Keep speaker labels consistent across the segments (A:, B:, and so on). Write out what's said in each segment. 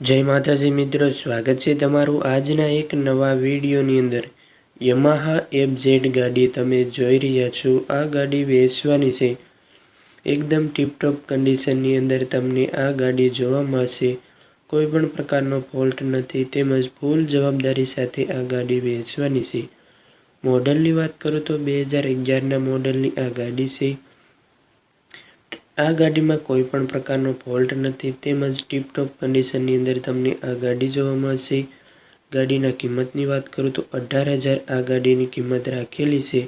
A: જય માતાજી મિત્રો, સ્વાગત છે તમારું આજના એક નવા વિડીયોની અંદર. યમાહા એફ ઝેડ ગાડી તમે જોઈ રહ્યા છો. આ ગાડી વેચવાની છે. એકદમ ટીપટોપ કન્ડિશનની અંદર તમને આ ગાડી જોવા મળશે. કોઈ પણ પ્રકારનો ફોલ્ટ નથી, તેમજ ફૂલ જવાબદારી સાથે આ ગાડી વેચવાની છે. મોડલની વાત કરું તો બે હજાર અગિયારના મોડલની આ ગાડી છે. આ ગાડીમાં કોઈ પણ પ્રકારનો ફોલ્ટ નથી, તેમજ ટીપટોપ કન્ડિશનની અંદર તમને આ ગાડી જોવા મળશે. ગાડીના કિંમતની વાત કરું તો અઢાર હજાર આ ગાડીની કિંમત રાખેલી છે.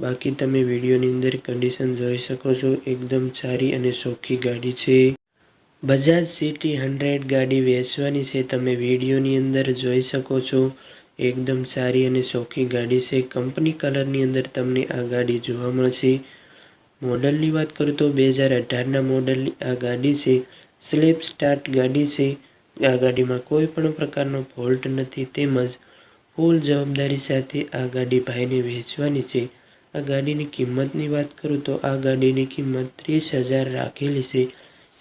A: બાકી તમે વિડીયોની અંદર કન્ડિશન જોઈ શકો છો, એકદમ સારી અને સોખી ગાડી છે. બજાજ સિટી હંડ્રેડ ગાડી વેચવાની છે, તમે વિડીયોની અંદર જોઈ શકો છો. એકદમ સારી અને સોખી ગાડી છે. કંપની કલરની અંદર તમને આ ગાડી જોવા મળશે. મોડલની વાત કરું તો બે હજાર અઢારના મોડલની આ ગાડી છે. સ્લેપ સ્ટાર્ટ ગાડી છે. આ ગાડીમાં કોઈ પણ પ્રકારનો ફોલ્ટ નથી તેમજ ફૂલ જવાબદારી સાથે આ ગાડી ભાઈને વેચવાની છે. આ ગાડીની કિંમતની વાત કરું તો આ ગાડીની કિંમત ત્રીસ હજાર રાખેલી છે.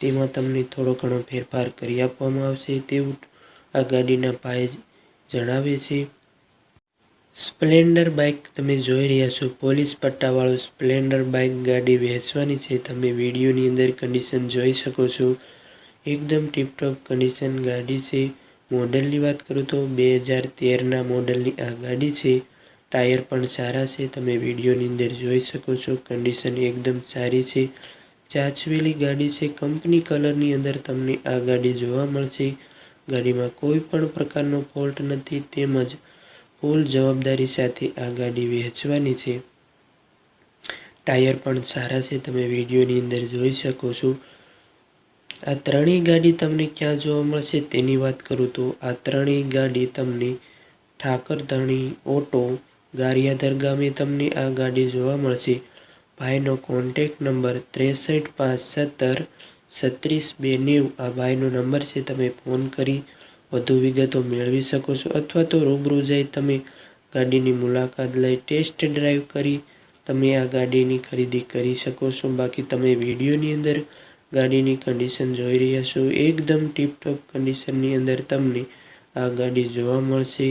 A: તેમાં તમને થોડો ઘણો ફેરફાર કરી આપવામાં આવશે તેવું આ ગાડીના ભાઈ જણાવે છે. સ્પ્લેન્ડર બાઇક તમે જોઈ રહ્યા છો. પોલીસ પટ્ટાવાળું સ્પ્લેન્ડર બાઇક ગાડી વેચવાની છે. તમે વિડીયોની અંદર કન્ડિશન જોઈ શકો છો. એકદમ ટીપટોપ કન્ડિશન ગાડી છે. મોડલની વાત કરું તો બે હજાર તેરના મોડલની આ ગાડી છે. ટાયર પણ સારા છે. તમે વિડીયોની અંદર જોઈ શકો છો. કન્ડિશન એકદમ સારી છે. ચાચવેલી ગાડી છે. કંપની કલરની અંદર તમને આ ગાડી જોવા મળશે. ગાડીમાં કોઈ પણ પ્રકારનો ફોલ્ટ નથી. તેમજ ફૂલ જવાબદારી સાથે આ ગાડી વેચવાની છે. ટાયર પણ સારા છે, તમે વિડીયોની અંદર જોઈ શકો છો. આ ત્રણેય ગાડી તમને ક્યાં જોવા મળશે તેની વાત કરું તો આ ત્રણેય ગાડી તમને ઠાકરધણી ઓટો ગારિયાધર ગામે તમને આ ગાડી જોવા મળશે. ભાઈનો કોન્ટેક નંબર ત્રેસઠ પાંચ સત્તર, છત્રીસ બે નેવું આ ભાઈનો નંબર છે, તમે ફોન કરી વધુ વિગતો મેળવી શકો છો અથવા તો રૂબરૂ જઈ તમે ગાડીની મુલાકાત લઈ ટેસ્ટ ડ્રાઈવ કરી તમે આ ગાડીની ખરીદી કરી શકો છો. બાકી તમે વિડીયોની અંદર ગાડીની કન્ડિશન જોઈ રહ્યા છો. એકદમ ટીપટોપ કન્ડિશનની અંદર તમને આ ગાડી જોવા મળશે.